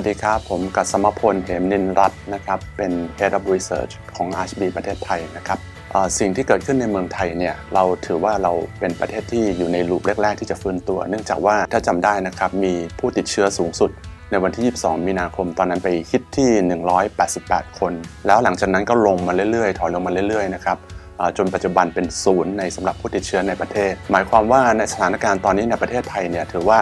ัสวัสดีครับ ผมกัสมพลเหมนินรัตน์นะครับ เป็น Head of Research ของ RHB ประเทศไทยนะครับสิ่งที่เกิดขึ้นในเมืองไทยเนี่ยเราถือว่าเราเป็นประเทศที่อยู่ในลูปแรก ๆ ที่จะฟื้นตัว เนื่องจากว่าถ้าจำได้นะครับมีผู้ติดเชื้อสูงสุด ในวันที่ 22 มีนาคมตอนนั้นไปฮิตที่ 188 คน แล้วหลังจากนั้นก็ลงมาเรื่อยๆ ถอยลงมาเรื่อยๆนะครับจนปัจจุบันเป็นศูนย์ในสำหรับผู้ติดเชื้อในประเทศ หมายความว่าในสถานการณ์ตอนนี้ในประเทศไทยเนี่ยถือว่า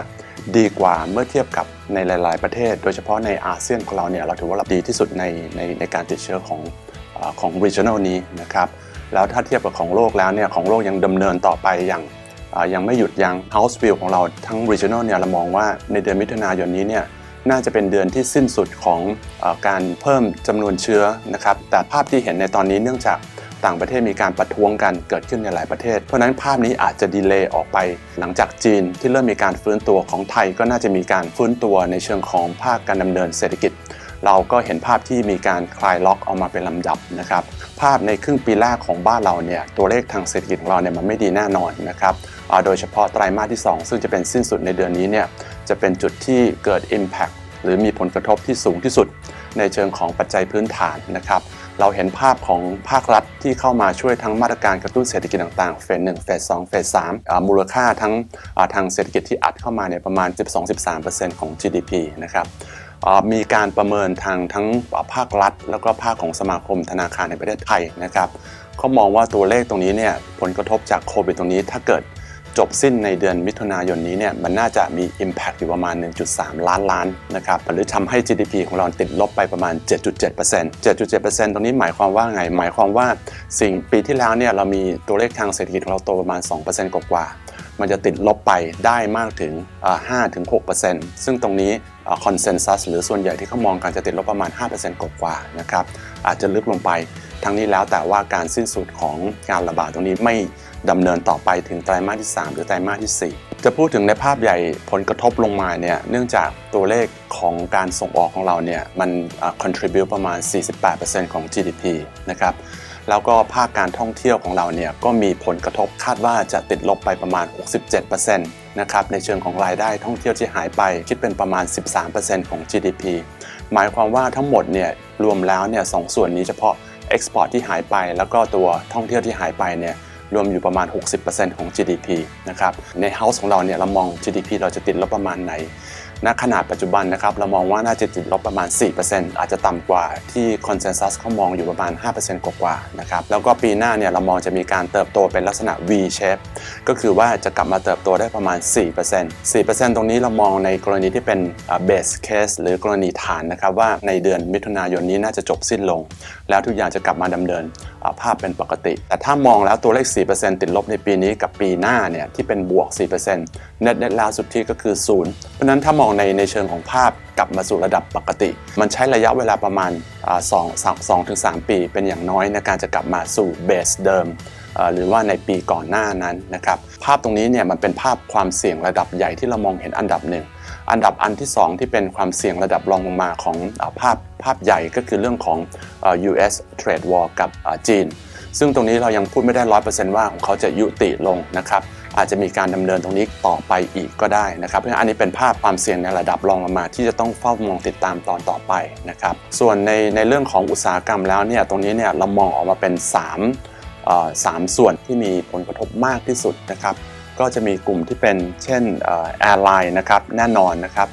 ดีกว่าเมื่อเทียบกับในหลาย ๆ ประเทศ โดยเฉพาะในอาเซียนของเราเนี่ยเราถือว่าเราดีที่สุดในในในการติดเชื้อของอของ regional นี้นะครับแล้วถ้าเทียบกับของโลกแล้วเนี่ยของโลกยังดำเนินต่อไปอย่างยังไม่หยุดยัง House View ของเราทั้ง regional เนี่ยเรามองว่าในเดือนมิถุนายนนี้เนี่ยน่าจะเป็นเดือนที่สิ้นสุดของอการเพิ่มจำนวนเชื้อนะครับแต่ภาพที่เห็นในตอนนี้เนื่องจาก ต่างประเทศมีการประท้วงกันเกิดขึ้นในหลายประเทศ เพราะนั้นภาพนี้อาจจะดีเลย์ออกไป หลังจากจีนที่เริ่มมีการฟื้นตัวของไทยก็น่าจะมีการฟื้นตัวในเชิงของภาคการดำเนินเศรษฐกิจ เราก็เห็นภาพที่มีการคลายล็อกออกมาเป็นลำดับนะครับภาพในครึ่งปีแรกของบ้านเราเนี่ยตัวเลขทางเศรษฐกิจของเราเนี่ยมันไม่ดีแน่นอนนะครับโดยเฉพาะไตรมาสที่ 2 ซึ่งจะเป็นสิ้นสุดในเดือนนี้เนี่ยจะเป็นจุดที่เกิด Impact หรือมีผลกระทบที่สูงที่สุด ในเชิงของปัจจัยพื้นฐานนะครับ เราเห็นภาพของภาครัฐที่เข้ามาช่วยทั้งมาตรการกระตุ้นเศรษฐกิจต่างๆ เฟสหนึ่งเฟสสองเฟสสามมูลค่าทั้งทางเศรษฐกิจที่อัดเข้ามาเนี่ยประมาณ 12-13%ของ GDP นะครับมีการประเมินทางทั้งภาครัฐ แล้วก็ภาคของสมาคมธนาคารในประเทศไทยนะครับเขามองว่าตัวเลขตรงนี้เนี่ยผลกระทบจากโควิดตรงนี้ถ้าเกิด จบสิ้นในเดือนมิถุนายนนี้เนี่ยมันน่าจะมี Impact อยู่ประมาณ 1.3 ล้านล้านนะครับหรือทำให้ GDP ของเราติดลบไปประมาณ 7.7% 7.7%ตรงนี้หมายความว่าไง หมายความว่าสิ่งปีที่แล้วเนี่ยเรามีตัวเลขทางเศรษฐกิจของเราโตประมาณ 2%กว่าๆมันจะติดลบไปได้มากถึง 5-6%ซึ่งตรงนี้คอนเซนแซสหรือส่วนใหญ่ที่เขามองกันจะติดลบประมาณ 5%กว่าๆนะครับอาจจะลึกลงไปทั้งนี้แล้วแต่ว่าการสิ้นสุดของการระบาดตรงนี้ไม่ ดำเนินต่อไปถึงไตรมาสที่ 3 หรือไตรมาสที่ 4 จะพูดถึงในภาพใหญ่ผลกระทบลงมาเนี่ยเนื่องจากตัวเลขของการส่งออกของเราเนี่ยมัน contribute ประมาณ 48%ของ GDP นะครับแล้วก็ภาคการท่องเที่ยวของเราเนี่ยก็มีผลกระทบคาดว่าจะติดลบไปประมาณ 67%นะครับในเชิงของรายได้ท่องเที่ยวที่หายไปคิดเป็นประมาณ 13%ของ GDP หมายความว่าทั้งหมดเนี่ยรวมแล้วเนี่ยสองส่วนนี้เฉพาะ Export ที่หายไป แล้วก็ตัวท่องเที่ยวที่หายไปเนี่ย รวมอยู่ประมาณ 60%ของ GDP นะครับ ใน House ของเราเนี่ยเรามอง GDP เราจะติดลบประมาณไหน ณ ขนาดปัจจุบันนะครับเรามองว่าน่าจะติดลบประมาณ 4%อาจจะต่ำกว่าที่คอนเซนแซสเขามองอยู่ประมาณ 5%กว่าๆ นะครับ แล้วก็ปีหน้าเนี่ยเรามองจะมีการเติบโตเป็นลักษณะ V shape ก็คือว่าจะกลับมาเติบโตได้ประมาณ 4% 4%ตรงนี้เรามองในกรณีที่เป็น base case หรือกรณีฐานนะครับว่าในเดือนมิถุนายนนี้น่าจะจบสิ้นลง แล้วทุกอย่างจะกลับมาดำเนิน ภาพเป็นปกติ แต่ถ้ามองแล้วตัวเลข 4%ติดลบในปีนี้กับปีหน้าเนี่ยที่เป็นบวก4% net net ล่าสุดที่ก็คือ 0 เพราะฉะนั้นถ้ามองในในเชิงของภาพกลับมาสู่ระดับปกติ มันใช้ระยะเวลาประมาณ2 2 2ถึง3ปี เป็นอย่างน้อยในการจะกลับมาสู่เบสเดิมหรือว่าในปีก่อนหน้านั้นนะครับภาพตรงนี้เนี่ยมันเป็นภาพความเสี่ยงระดับใหญ่ที่เรามองเห็นอันดับหนึ่ง อันดับอันที่ 2 ที่เป็นความเสี่ยงระดับรองลงมาของภาพภาพใหญ่ก็คือเรื่องของ US trade war กับจีน ซึ่งตรงนี้เรายังพูดไม่ได้ร้อยเปอร์เซนต์ว่าของเขาจะยุติลงนะครับอาจจะมีการดำเนินตรงนี้ต่อไปอีกก็ได้นะครับเพราะฉะนั้นอันนี้เป็นภาพความเสี่ยงในระดับรองลงมา ที่จะต้องเฝ้ามองติดตามตอนต่อไปนะครับส่วนในในเรื่องของอุตสาหกรรมแล้วเนี่ยตรงนี้เนี่ยเรามองออกมาเป็น3เอ่อสามส่วนที่มีผลกระทบมากที่สุดนะครับ ก็จะมีกลุ่มที่เป็นเช่นแอร์ไลน์นะครับแน่นอนนะครับ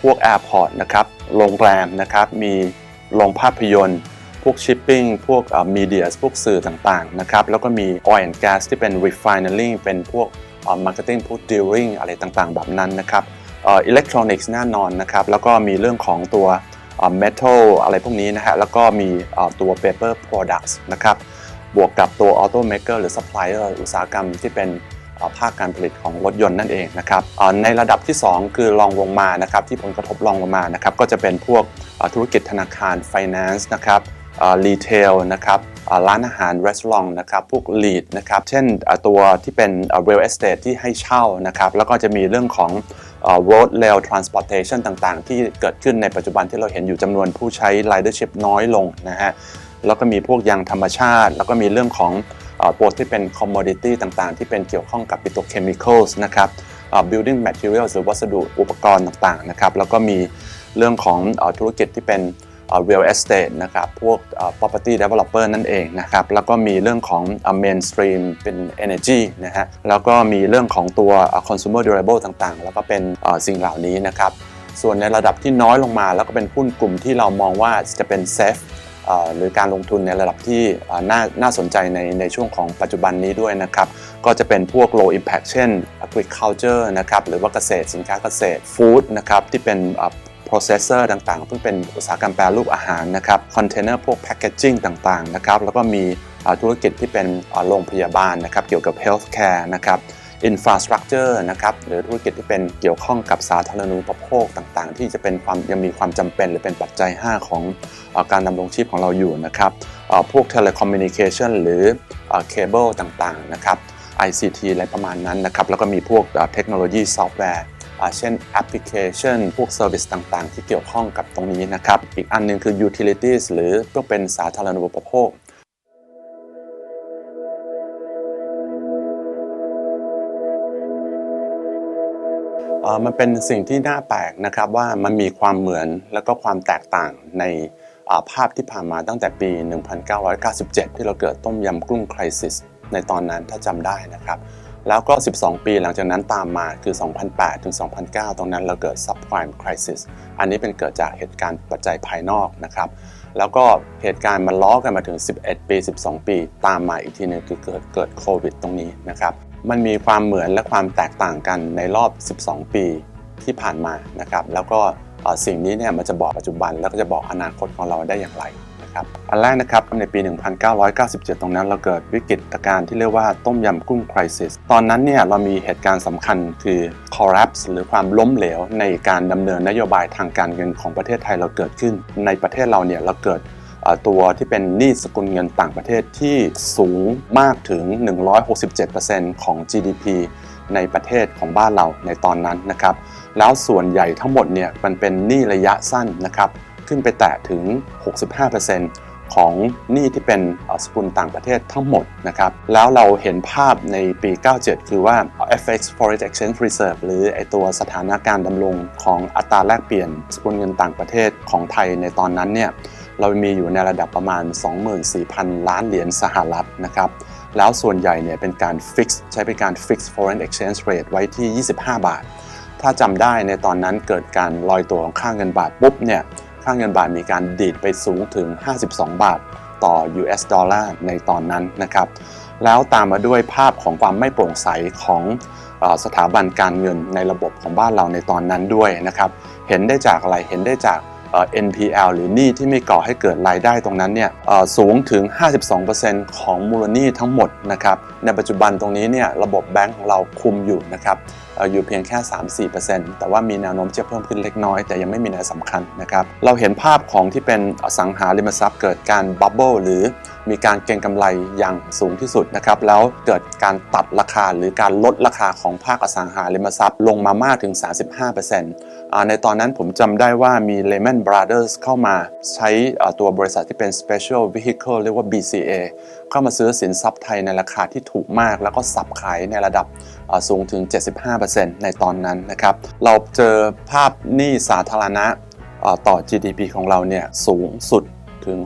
พวกแอร์พอร์ตนะครับโรงแรมนะครับมีโรงภาพยนตร์ พวกชิปปิ้งพวกมีเดียพวกสื่อต่างๆนะครับแล้วก็มี oil and gas ที่เป็น refinery เป็นพวก marketing พวก dealing อะไรต่างๆ แบบนั้นนะครับอิเล็กทรอนิกส์แน่นอนนะครับแล้วก็มีเรื่องของตัว metal อะไรพวกนี้นะฮะแล้วก็มีตัว paper products นะครับบวกกับตัว automaker หรือ supplier อุตสาหกรรมที่เป็น่อภาคการผลิตของรถยนต์นั่นเองนะครับในระดับที่ 2 คือรองลงมานะครับที่ผลกระทบรองลงมานะครับก็จะเป็นพวกธุรกิจธนาคาร finance นะครับรีเทลนะครับร้านอาหาร restaurant นะครับพวก lead นะครับเช่นตัวที่เป็นเอ่อ real estate ที่ให้เช่านะครับแล้วก็จะมีเรื่องของ road rail transportation ต่างๆ ที่เกิดขึ้นในปัจจุบันที่เราเห็นอยู่จำนวนผู้ใช้ ridership น้อยลงนะฮะแล้วก็มีพวกยางธรรมชาติ แล้วก็มีเรื่องของ ตัวที่เป็น commodity ต่างๆ ที่เป็นเกี่ยวข้องกับ petrochemicals นะครับ building materials หรือวัสดุอุปกรณ์ต่างๆนะครับแล้วก็มีเรื่องของธุรกิจที่เป็น real estate นะครับ พวก property developer นั่นเองนะครับ แล้วก็มีเรื่องของ mainstream เป็น energy นะฮะ แล้วก็มีเรื่องของตัว consumer durable ต่างๆ แล้วก็เป็นสิ่งเหล่านี้นะครับ ส่วนในระดับที่น้อยลงมา แล้วก็เป็นหุ้นกลุ่มที่เรามองว่าจะเป็น safe หรือการลงทุนในระดับที่น่าน่าสนใจในในช่วงของปัจจุบันนี้ด้วยนะครับ ก็จะเป็นพวก low impact เช่น agriculture นะครับหรือว่าเกษตรสินค้าเกษตร food นะครับที่เป็น processor ต่างๆซึ่งเป็นอุตสาหกรรมแปรรูปอาหารนะครับ container พวก packaging ต่างๆนะครับแล้วก็มีธุรกิจที่เป็นโรงพยาบาลนะครับเกี่ยวกับ healthcare นะครับ infrastructure นะครับหรือธุรกิจที่เป็นเกี่ยวข้องกับสาธารณูปโภคต่างๆ ที่จะเป็นความยังมีความจำเป็น หรือเป็นปัจจัย 5 ของอการดำรงชีพของเราอยู่นะครับพวก telecommunication หรือเคเบิลต่างๆนะครับ ICT อะไรประมาณนั้นนะครับแล้วก็มีพวกเทคโนโลยีซอฟต์แวร์เช่นแอปพลิเคชัน พวก Service ต่างๆ ที่เกี่ยวข้องกับตรงนี้นะครับ อีกอันหนึงคือ Utilities หรือก็เป็นสาธารณูปโภค มันเป็นสิ่งที่น่าแปลกนะครับว่ามันมีความเหมือนแล้วก็ความแตกต่างในภาพที่ผ่านมาตั้งแต่ปี 1997 ที่เราเกิดต้มยำกุ้งคริสิสในตอนนั้นถ้าจำได้นะครับ แล้วก็ 12 ปีหลังจากนั้นตามมาคือ 2008 ถึง 2009 ตรงนั้นเราเกิด subprime crisis อันนี้เป็นเกิดจากเหตุการณ์ปัจจัยภายนอกนะครับ แล้วก็เหตุการณ์มันล้อกันมาถึง 11 ปี 12 ปี ตามมาอีกทีหนึงคือเกิดเกิดโควิดตรงนี้นะครับ มันมีความเหมือนและความแตกต่างกันในรอบ 12 ปีที่ผ่านมานะครับแล้วก็สิ่งนี้เนี่ยมันจะบอกปัจจุบันแล้วก็จะบอกอนาคตของเราได้อย่างไรนะครับอันแรกนะครับในปี 1997 ตรงนั้นเราเกิดวิกฤตการณ์ที่เรียกว่าต้มยำกุ้งคริสิสตอนนั้นเนี่ยเรามีเหตุการณ์สำคัญคือ collapse หรือความล้มเหลวในการดำเนินนโยบายทางการเงินของประเทศไทยเราเกิดขึ้น ในประเทศเราเนี่ยเราเกิด ตัวที่เป็นหนี้สกุลเงินต่างประเทศที่สูงมากถึง 167%ของ GDP ในประเทศของบ้านเราในตอนนั้นนะครับ แล้วส่วนใหญ่ทั้งหมดเนี่ยมันเป็นหนี้ระยะสั้นนะครับ ขึ้นไปแตะถึง 65%ของหนี้ที่เป็นสกุลต่างประเทศทั้งหมดนะครับ แล้วเราเห็นภาพในปี 97 คือว่า FX Foreign Exchange Reserve หรือไอตัวสถานการดำรงของอัตราแลกเปลี่ยนสกุลเงินต่างประเทศของไทยในตอนนั้นเนี่ย เรามีอยู่ในระดับประมาณ 24,000 ล้านเหรียญสหรัฐนะครับ แล้วส่วนใหญ่เนี่ยเป็นการฟิกใช้เป็นการฟิก foreign exchange rate ไว้ที่ 25 บาท ถ้าจำได้ในตอนนั้นเกิดการลอยตัวของค่าเงินบาทปุ๊บเนี่ยค่าเงินบาทมีการดีดไปสูงถึง 52 บาทต่อ US ดอลลาร์ในตอนนั้นนะครับ แล้วตามมาด้วยภาพของความไม่โปร่งใสของสถาบันการเงินในระบบของบ้านเราในตอนนั้นด้วยนะครับ เห็นได้จากอะไร เห็นได้จาก NPL หรือหนี้ที่ไม่ก่อให้เกิดรายได้ตรงนั้นเนี่ยสูงถึง 52%ของมูลหนี้ทั้งหมดนะครับในปัจจุบันตรงนี้เนี่ยระบบแบงก์ของเราคุมอยู่นะครับอยู่เพียงแค่ 3-4%แต่ว่ามีแนวโน้มจะเพิ่มขึ้นเล็กน้อย แต่ยังไม่มีนัยสำคัญนะครับเราเห็นภาพของที่เป็นอสังหาริมทรัพย์เกิดการบับเบิลหรือมีการเก็งกำไรอย่างสูงที่สุดนะครับแล้วเกิดการตัดราคาหรือการลดราคาของภาคอสังหาริมทรัพย์ ลงมามากถึง 35%อ่าในตอนนั้นผมจำได้ว่ามี Lehman Brothers เข้ามาใช้ตัวบริษัทที่เป็น Special Vehicle เรียกว่า BCA เข้ามาซื้อสินทรัพย์ไทยในราคาที่ถูกมาก แล้วก็สับขายในระดับสูงถึง 75%ในตอนนั้นนะครับเราเจอภาพหนี้สาธารณะต่อ GDP ของเราเนี่ยสูงสุดถึง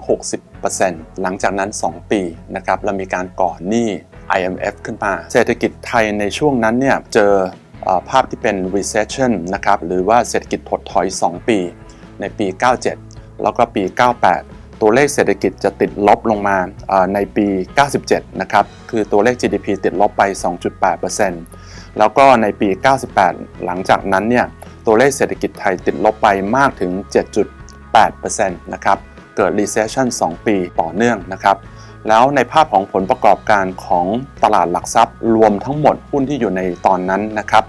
60%หลังจากนั้น 2 ปีนะครับเรามีการก่อหนี้ IMF ขึ้นมา เศรษฐกิจไทยในช่วงนั้นเนี่ยเจออภาพที่เป็น recession นะครับหรือว่าเศรษฐกิจถดถอย 2 ปี ในปี 97 แล้วก็ปี 98 ตัวเลขเศรษฐกิจจะติดลบลงมาในปี 97 นะครับ คือตัวเลข GDP ติดลบไป 2.8%แล้วก็ในปี 98 หลังจากนั้นเนี่ยตัวเลขเศรษฐกิจไทยติดลบไปมากถึง 7.8%นะครับ เกิด recession 2 ปีต่อเนื่องนะครับแล้วในภาพของผลประกอบการของตลาดหลักทรัพย์ รวมทั้งหมดหุ้นที่อยู่ในตอนนั้นนะครับ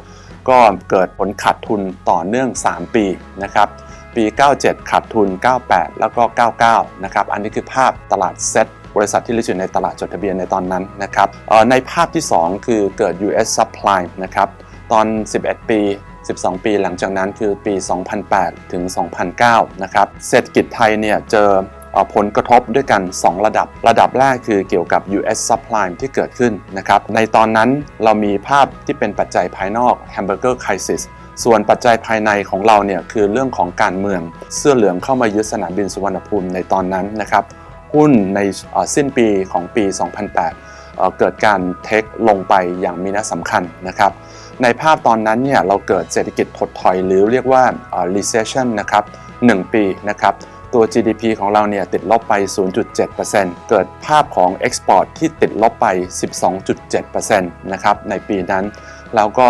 ก็เกิดผลขาดทุนต่อเนื่อง 3 ปีนะครับ ปี 97 ขาดทุน 98 แล้วก็ 99 นะครับ อันนี้คือภาพตลาดเซ็ตบริษัทที่ลิสต์อยู่ในตลาดจดทะเบียนในตอนนั้นนะครับในภาพที่ 2 คือเกิด US subprime นะครับ ตอน 11 ปี 12 ปีหลังจากนั้นคือปี 2008 ถึง 2009 นะครับ เศรษฐกิจไทยเนี่ยเจอเอ่อผลกระทบด้วยกัน 2 ระดับ ระดับแรกคือเกี่ยวกับ US subprime ที่เกิดขึ้นนะครับ ในตอนนั้นเรามีภาพที่เป็นปัจจัยภายนอก hamburger crisis ส่วนปัจจัยภายในของเราเนี่ยคือเรื่องของการเมืองเสื้อเหลืองเข้ามายึดสนามบินสุวรรณภูมิในตอนนั้นนะครับหุ้นในสิ้นปีของปี 2008เเกิดการเทคลงไปอย่างมีนัยสำคัญนะครับในภาพตอนนั้นเนี่ยเราเกิดเศรษฐกิจถดถอยหรือเรียกว่า recession นะครับ 1 ปีนะครับตัว GDP ของเราเนี่ยติดลบไป 0.7%เกิดภาพของ Export ที่ติดลบไป 12.7%นะครับในปีนั้น แล้วก็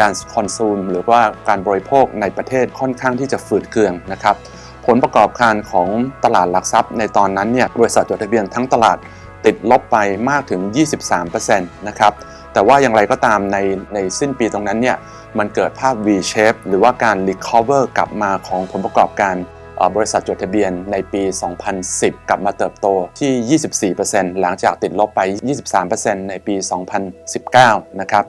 การคอนซูมหรือว่าการบริโภคในประเทศค่อนข้างที่จะฝืดเคืองนะครับ ผลประกอบการของตลาดหลักทรัพย์ในตอนนั้นเนี่ยบริษัทจดทะเบียนทั้งตลาดติดลบไปมากถึง 23%นะครับแต่ว่าอย่างไรก็ตามในในสิ้นปีตรงนั้นเนี่ยมันเกิดภาพ V shape หรือว่าการ recover กลับมาของผลประกอบการบริษัทจดทะเบียนในปี 2010 กลับมาเติบโตที่ 24%หลังจากติดลบไป 23%ในปี 2019 นะครับ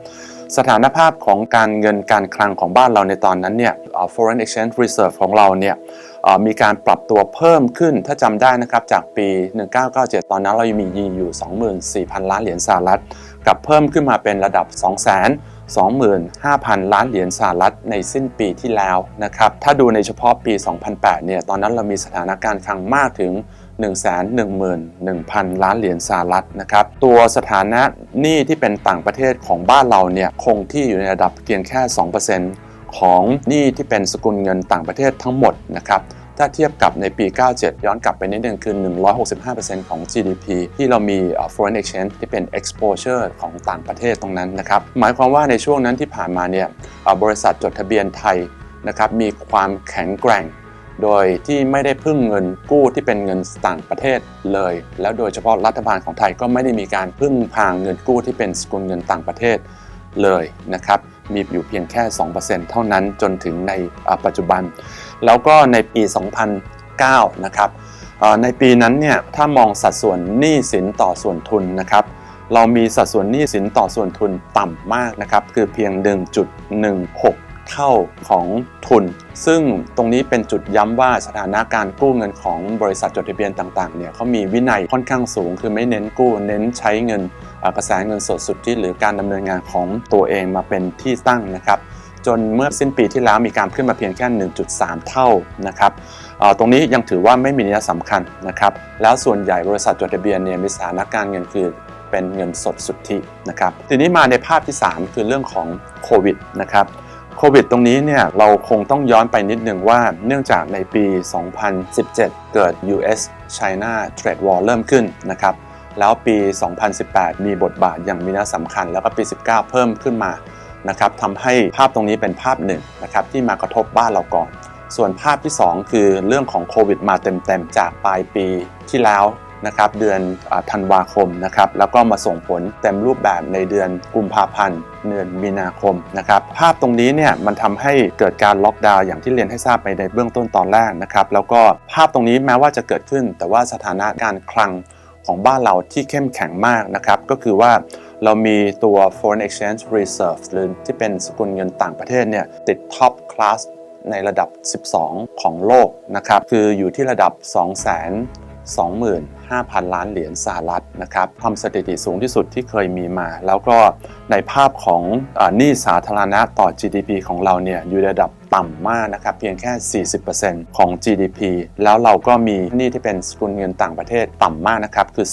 สถานภาพของการเงินการคลังของบ้านเราในตอนนั้นเนี่ย foreign exchange reserve ของเราเนี่ยมีการปรับตัวเพิ่มขึ้นถ้าจำได้นะครับจากปี 1997 ตอนนั้นเรายังมีอยู่ 24,000 ล้านเหรียญสหรัฐกับเพิ่มขึ้นมาเป็นระดับ2 2 25,000 ล้านเหรียญสหรัฐในสิ้นปีที่แล้วนะครับ ถ้าดูในเฉพาะปี 2008 เนี่ย ตอนนั้นเรามีสถานการณ์คลังมากถึง 111,000 ล้านเหรียญสหรัฐนะครับ ตัวสถานะหนี้ที่เป็นต่างประเทศของบ้านเราเนี่ยคงที่อยู่ในระดับเพียงแค่ 2%ของหนี้ที่เป็นสกุลเงินต่างประเทศทั้งหมดนะครับถ้าเทียบกับในปี 97 ย้อนกลับไปนิดนึงคือ 165%ของ GDP ที่เรามี foreign exchange ที่เป็น exposure ของต่างประเทศตรงนั้นนะครับ หมายความว่าในช่วงนั้นที่ผ่านมาเนี่ยบริษัทจดทะเบียนไทยนะครับมีความแข็งแกร่ง โดยที่ไม่ได้พึ่งเงินกู้ที่เป็นเงินต่างประเทศเลย แล้วโดยเฉพาะรัฐบาลของไทยก็ไม่ได้มีการพึ่งพางเงินกู้ที่เป็นสกุลเงินต่างประเทศเลยนะครับ มีอยู่เพียงแค่ 2%เท่านั้นจนถึงในปัจจุบัน แล้วก็ในปี 2009 นะครับในปีนั้นเนี่ยถ้ามองสัดส่วนหนี้สินต่อส่วนทุนนะครับ เรามีสัดส่วนหนี้สินต่อส่วนทุนต่ำมากนะครับ คือเพียง 1.16 เท่าของทุน ซึ่งตรงนี้เป็นจุดย้ำว่าสถานะการกู้เงินของบริษัทจดทะเบียนต่างๆเนี่ยเขามีวินัยค่อนข้างสูง คือไม่เน้นกู้เน้นใช้เงินกระแสเงินสดสุทธิหรือการดำเนินงานของตัวเองมาเป็นที่ตั้งนะครับจนเมื่อสิ้นปีที่แล้วมีการขึ้นมาเพียงแค่ 1.3 เท่านะครับตรงนี้ยังถือว่าไม่มีนัยสำคัญนะครับ แล้วส่วนใหญ่บริษัทจดทะเบียนเนี่ยมีสถานะการเงินคือเป็นเงินสดสุทธินะครับ ทีนี้มาในภาพที่ 3 คือเรื่องของโควิดนะครับ โควิดตรงนี้เนี่ยเราคงต้องย้อนไปนิดหนึ่งว่าเนื่องจากในปี 2017 เกิด US China Trade War เริ่มขึ้นนะครับ แล้วปี 2018 มีบทบาทอย่างมีนัยสำคัญ แล้วก็ปี 19 เพิ่มขึ้นมานะครับทำให้ภาพตรงนี้เป็นภาพหนึ่งนะครับที่มากระทบบ้านเราก่อน ส่วนภาพที่ 2 คือเรื่องของโควิดมาเต็มๆ จากปลายปีที่แล้ว นะครับเดือนอธันวาคมนะครับแล้วก็มาส่งผลเต็มรูปแบบในเดือนกุมภาพันธ์เดือนมีนาคมนะครับภาพตรงนี้เนี่ยมันทำให้เกิดการล็อกดาวน์อย่างที่เรียนให้ทราบไปในเบื้องต้นตอนแรกนะครับแล้วก็ภาพตรงนี้แม้ว่าจะเกิดขึ้น แต่ว่าสถานะการคลังของบ้านเราที่เข้มแข็งมากนะครับก็คือว่าเรามีตัว foreign exchange reserve หรือที่เป็นสกุลเงินต่างประเทศเนี่ยติด top class ในระดับ 12 ของโลกนะครับ คืออยู่ที่ระดับ 25,000 ล้านเหรียญสหรัฐนะครับทำสถิติสูงที่สุดที่เคยมีมา แล้วก็ในภาพของหนี้สาธารณะต่อ GDP ของเราเนี่ยอยู่ในระดับต่ำมากนะครับเพียงแค่ 40%ของ GDP แล้วเราก็มีหนี้ที่เป็นสกุลเงินต่างประเทศต่ำมากนะครับคือ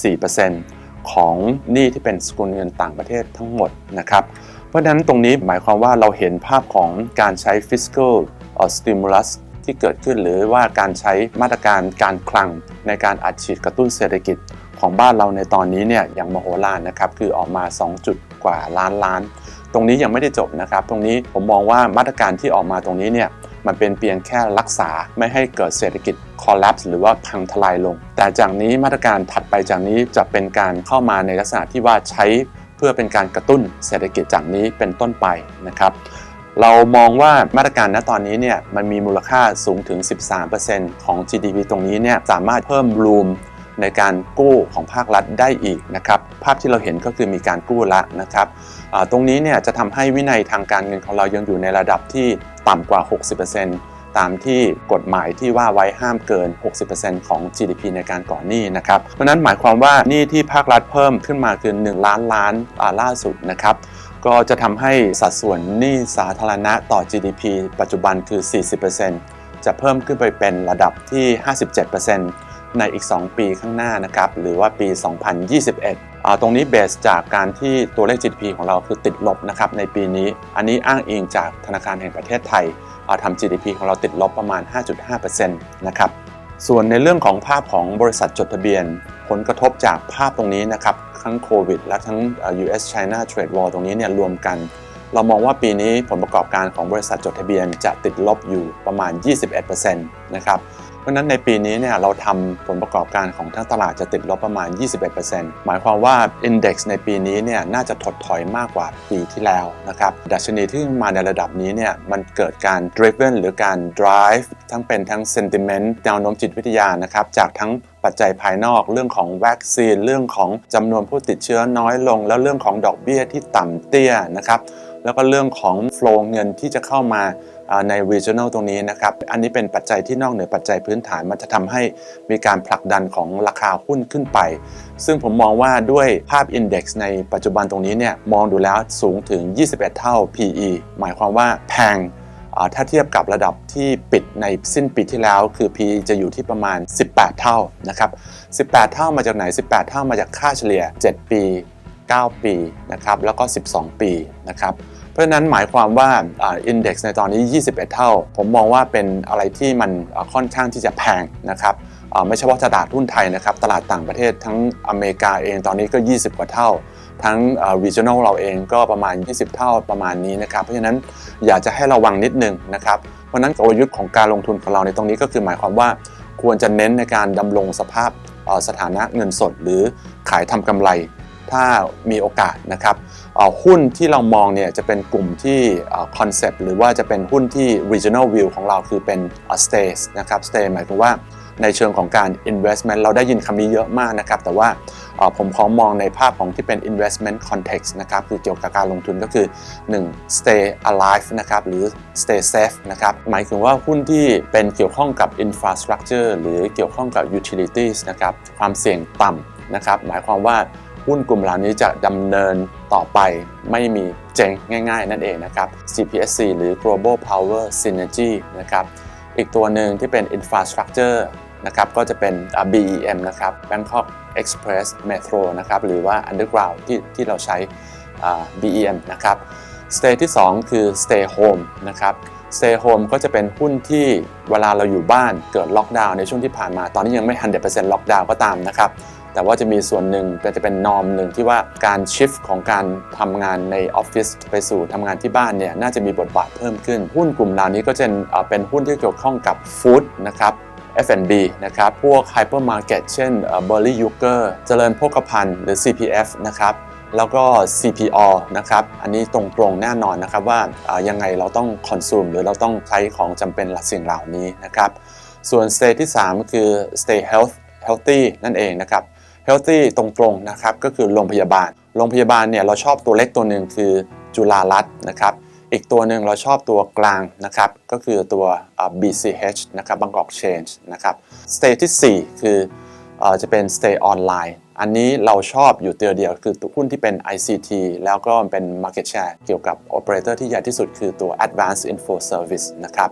4%ของหนี้ที่เป็นสกุลเงินต่างประเทศทั้งหมดนะครับเพราะฉะนั้นตรงนี้หมายความว่าเราเห็นภาพของการใช้ fiscal stimulus ที่เกิดขึ้น หรือว่าการใช้มาตรการการคลัง ในการอัดฉีดกระตุ้นเศรษฐกิจของบ้านเราในตอนนี้เนี่ยอย่างมโหฬารนะครับคือออกมา 2 จุดกว่าล้านล้าน ตรงนี้ยังไม่ได้จบนะครับ ตรงนี้ผมมองว่ามาตรการที่ออกมาตรงนี้เนี่ยมันเป็นเพียงแค่รักษาไม่ให้เกิดเศรษฐกิจ collapse หรือว่าพังทลายลง แต่จากนี้มาตรการถัดไปจากนี้จะเป็นการเข้ามาในลักษณะที่ว่าใช้เพื่อเป็นการกระตุ้นเศรษฐกิจจากนี้เป็นต้นไปนะครับ เรามองว่ามาตรการณตอนนี้เนี่ยมันมีมูลค่าสูงถึง 13%ของ GDP ตรงนี้เนี่ยสามารถเพิ่มรูมในการกู้ของภาครัฐได้อีกนะครับภาพที่เราเห็นก็คือมีการกู้ละนะครับตรงนี้เนี่ยจะทำให้วินัยทางการเงินของเรายังอยู่ในระดับที่ต่ำกว่า 60%ตามที่กฎหมายที่ว่าไว้ห้ามเกิน 60%ของ GDP ในการก่อหนี้นะครับเพราะนั้นหมายความว่านี้ที่ภาครัฐเพิ่มขึ้นมาคือ1ล้านล้านล่าสุดนะครับ ก็จะทำให้สัดส่วนหนี้สาธารณะต่อ GDP ปัจจุบันคือ 40%จะเพิ่มขึ้นไปเป็นระดับที่ 57%ในอีก 2 ปีข้างหน้านะครับ หรือว่าปี 2021 ตรงนี้เบสจากการที่ตัวเลข GDP ของเราคือติดลบนะครับในปีนี้ อันนี้อ้างอิงจากธนาคารแห่งประเทศไทยทำ GDP ของเราติดลบประมาณ 5.5%นะครับ ส่วนในเรื่องของภาพของบริษัทจดทะเบียน ผลกระทบจากภาพตรงนี้นะครับทั้งโควิด และทั้ง US China Trade War ตรงนี้เนี่ยรวมกัน เรามองว่าปีนี้ผลประกอบการของบริษัทจดทะเบียนจะติดลบอยู่ประมาณ 21%นะครับ ราะนั้นในปีนี้เนี่ยเราทำผลประกอบการของทั้งตลาดจะติดลบประมาณ 21%หมายความว่า Index ในปีนี้เนี่ยน่าจะถดถอยมากกว่าปีที่แล้วนะครับดัชนีที่มาในระดับนี้เนี่ยมันเกิดการ driven หรือการ drive ทั้งเป็นทั้ง sentiment แนวโน้มจิตวิทยานะครับจากทั้งปัจจัยภายนอกเรื่องของวัคซีน เรื่องของจำนวนผู้ติดเชื้อน้อยลง แล้วเรื่องของดอกเบี้ยที่ต่ำเตี้ยนะครับ แล้วก็เรื่องของ flow เงินที่จะเข้ามาใน regional ตรงนี้นะครับ อันนี้เป็นปัจจัยที่นอกเหนือปัจจัยพื้นฐาน มันจะทำให้มีการผลักดันของราคาหุ้นขึ้นไป ซึ่งผมมองว่าด้วยภาพ Index ในปัจจุบันตรงนี้เนี่ยมองดูแล้วสูงถึง 21 เท่า PE หมายความว่าแพงถ้าเทียบกับระดับที่ปิดในสิ้นปีที่แล้ว คือ PE จะอยู่ที่ประมาณ 18 เท่านะครับ 18 เท่ามาจากไหน 18 เท่ามาจากค่าเฉลี่ย 7 ปี 9 ปีนะครับ แล้วก็ 12 ปีนะครับ ราะฉะนั้นหมายความว่าอินเด็กซ์ในตอนนี้ 21 เท่า ผมมองว่าเป็นอะไรที่มันค่อนข้างที่จะแพงนะครับไม่ใช่ว่าตลาดหุ้นไทยนะครับ ตลาดต่างประเทศทั้งอเมริกาเองตอนนี้ก็ 20 กว่าเท่า ทั้ง regional เราเองก็ประมาณ 20 เท่าประมาณนี้นะครับ เพราะฉะนั้นอยากจะให้ระวังนิดนึงนะครับ เพราะนั้นกลยุทธ์ของการลงทุนของเราในตรงนี้ก็คือหมายความว่าควรจะเน้นในการดำรงสภาพสถานะเงินสด หรือขายทำกำไร ถ้ามีโอกาสนะครับหุ้นที่เรามองเนี่ยจะเป็นกลุ่มที่คอนเซปต์หรือว่าจะเป็นหุ้นที่ regional view ของเราคือเป็น stay นะครับ stay หมายถึงว่าในเชิงของการ investment เราได้ยินคำนี้เยอะมากนะครับ แต่ว่าผมขอมองในภาพของที่เป็น investment context นะครับ คือเกี่ยวกับการลงทุนก็คือ 1. stay alive นะครับ หรือ stay safe นะครับ หมายถึงว่าหุ้นที่เป็นเกี่ยวข้องกับ infrastructure หรือเกี่ยวข้องกับ utilities นะครับ ความเสี่ยงต่ำนะครับ หมายความว่า หุ้นกลุ่มเหล่านี้จะดำเนินต่อไปไม่มีเจ๊งง่าย ๆ นั่นเองนะครับ CPSC หรือ Global Power Synergy นะครับอีกตัวหนึ่งที่เป็น infrastructure นะครับก็จะเป็น BEM นะครับ Bangkok Express Metro นะครับหรือว่า Underground ที่ที่เราใช้ BEM นะครับ Stay ที่ 2 คือ Stay Home นะครับ Stay Home ก็จะเป็นหุ้นที่เวลาเราอยู่บ้านเกิดล็อกดาวน์ในช่วงที่ผ่านมา ตอนนี้ยังไม่ 100%ล็อกดาวน์ก็ตามนะครับ แต่ว่าจะมีส่วนหนึ่งก็จะเป็นนอมหนึ่งที่ว่าการชิฟของการทำงานในออฟฟิศไปสู่ทำงานที่บ้านเนี่ยน่าจะมีบทบาทเพิ่มขึ้น หุ้นกลุ่มเหล่านี้ก็จะเป็นหุ้นที่เกี่ยวข้องกับฟู้ดนะครับ F&B นะครับ พวก Hypermarket เก็ตเช่นเบอร์รี่ยูเกอร์เจริญโภคภัณฑ์หรือ CPF นะครับ แล้วก็ CPO นะครับ อันนี้ตรงๆแน่นอนนะครับว่าอ่ายังไงเราต้องคอนซูมหรือเราต้องใช้ของจำเป็นหลักสิ่งเหล่านี้นะครับ ส่วน stay ที่ 3 คือ stay health healthy นั่นเองนะครับ healthy ตรงๆนะครับก็คือโรงพยาบาล โรงพยาบาลเนี่ยเราชอบตัวเล็กตัวหนึ่งคือจุฬารัตน์นะครับอีกตัวหนึ่งเราชอบตัวกลางนะครับก็คือตัว BCH นะครับ Bangkok Change นะครับ stay ที่ 4 คือจะเป็น stay online อันนี้เราชอบอยู่ตัวเดียวคือตัวหุ้นที่เป็น ICT แล้วก็เป็น market share เกี่ยวกับ operator ที่ใหญ่ที่สุดคือตัว Advanced Info Service นะครับ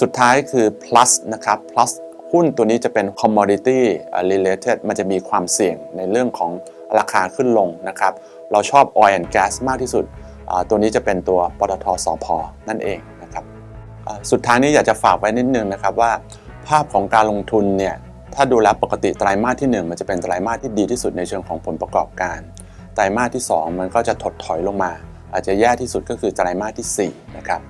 สุดท้ายคือ plus นะครับ plus หุ้นตัวนี้จะเป็น commodity related มันจะมีความเสี่ยงในเรื่องของราคาขึ้นลงนะครับ เราชอบ oil and gas มากที่สุด ตัวนี้จะเป็นตัวปตทสพนั่นเองนะครับสุดท้ายนี้อยากจะฝากไว้นิดนึงนะครับว่า ภาพของการลงทุนเนี่ยถ้าดูแลปกติไตรมาสที่ 1 มันจะเป็นไตรมาสที่ดีที่สุดในเชิงของผลประกอบการ ไตรมาสที่ 2 มันก็จะถดถอยลงมา อาจจะแย่ที่สุดก็คือไตรมาสที่4นะครับ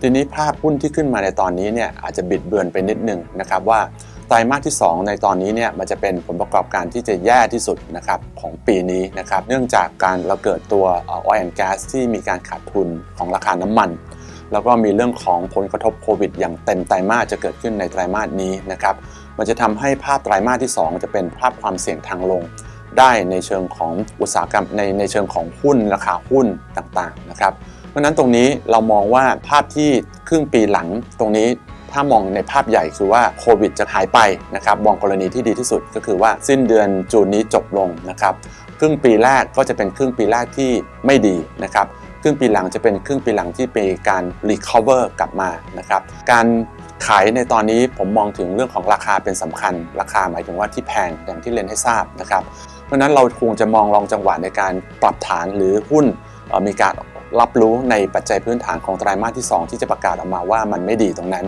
ทีนี้ภาพหุ้นที่ขึ้นมาในตอนนี้เนี่ยอาจจะบิดเบือนไปนิดนึงนะครับว่า ไตรมาสที่ 2 ในตอนนี้เนี่ยมันจะเป็นผลประกอบการที่จะแย่ที่สุดนะครับของปีนี้นะครับเนื่องจากการเราเกิดตัวเอ่อ oil and gas ที่มีการขาดทุนของราคาน้ำมัน แล้วก็มีเรื่องของผลกระทบโควิด อย่างเต็มไตรมาสจะเกิดขึ้นในไตรมาสนี้นะครับมันจะทำให้ภาพไตรมาสที่ 2 จะเป็นภาพความเสี่ยงทางลงได้ในเชิงของอุตสาหกรรมในในเชิงของหุ้นราคาหุ้นต่างๆนะครับ เพราะนั้นตรงนี้เรามองว่าภาพที่ครึ่งปีหลังตรงนี้ ถ้ามองในภาพใหญ่คือว่าโควิดจะหายไปนะครับมองกรณีที่ดีที่สุดก็คือว่าสิ้นเดือนจูนนี้จบลงนะครับครึ่งปีแรกก็จะเป็นครึ่งปีแรกที่ไม่ดีนะครับครึ่งปีหลังจะเป็นครึ่งปีหลังที่เป็นการ recover กลับมานะครับการขายในตอนนี้ผมมองถึงเรื่องของราคาเป็นสำคัญ ราคาหมายถึงว่าที่แพงอย่างที่เรียนให้ทราบนะครับ เพราะนั้นเราคงจะมองลองจังหวะในการปรับฐานหรือหุ้นอ่อมีการ รับรู้ในปัจจัยพื้นฐานของไตรมาสที่ 2 ที่จะประกาศออกมาว่ามันไม่ดีตรงนั้น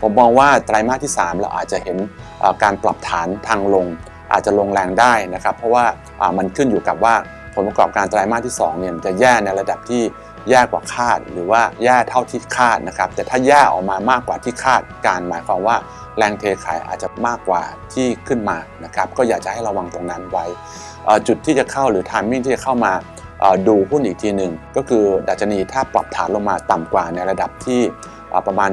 ผมมองว่าไตรมาสที่ 3 เราอาจจะเห็นการปรับฐานทางลง อาจจะลงแรงได้นะครับ เพราะว่ามันขึ้นอยู่กับว่าผลประกอบการไตรมาสที่2เนี่ยมันจะแย่ในระดับที่แย่กว่าคาด หรือว่าแย่เท่าที่คาดนะครับ แต่ถ้าแย่ออกมามากกว่าที่คาดการหมายความว่าแรงเทขายอาจจะมากกว่าที่ขึ้นมานะครับก็อยากจะให้ระวังตรงนั้นไว้ จุดที่จะเข้าหรือทามมิ่งที่จะเข้ามา ดูหุ้นอีกทีหนึ่งก็คือดัชนีถ้าปรับฐานลงมาต่ำกว่าในระดับที่เอ่อประมาณ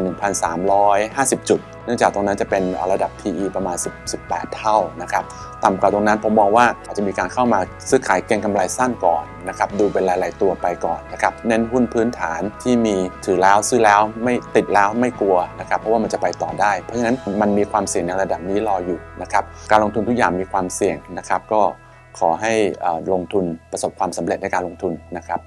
1,350 จุด เนื่องจากตรงนั้นจะเป็นระดับ PE ประมาณ 10 18 เท่านะครับ ต่ำกว่าตรงนั้นผมมองว่าอาจจะมีการเข้ามาซื้อขายเก็งกำไรสั้นก่อนนะครับดูเป็นหลาย ๆ ตัวไปก่อนนะครับเน้นหุ้นพื้นฐานที่มีถือแล้วซื้อแล้วไม่ติดแล้วไม่กลัวนะครับเพราะว่ามันจะไปต่อได้ เพราะฉะนั้นมันมีความเสี่ยงในระดับนี้รออยู่นะครับการลงทุนทุกอย่างมีความเสี่ยงนะครับก็ ขอให้ลงทุนประสบความสำเร็จในการลงทุนนะครับ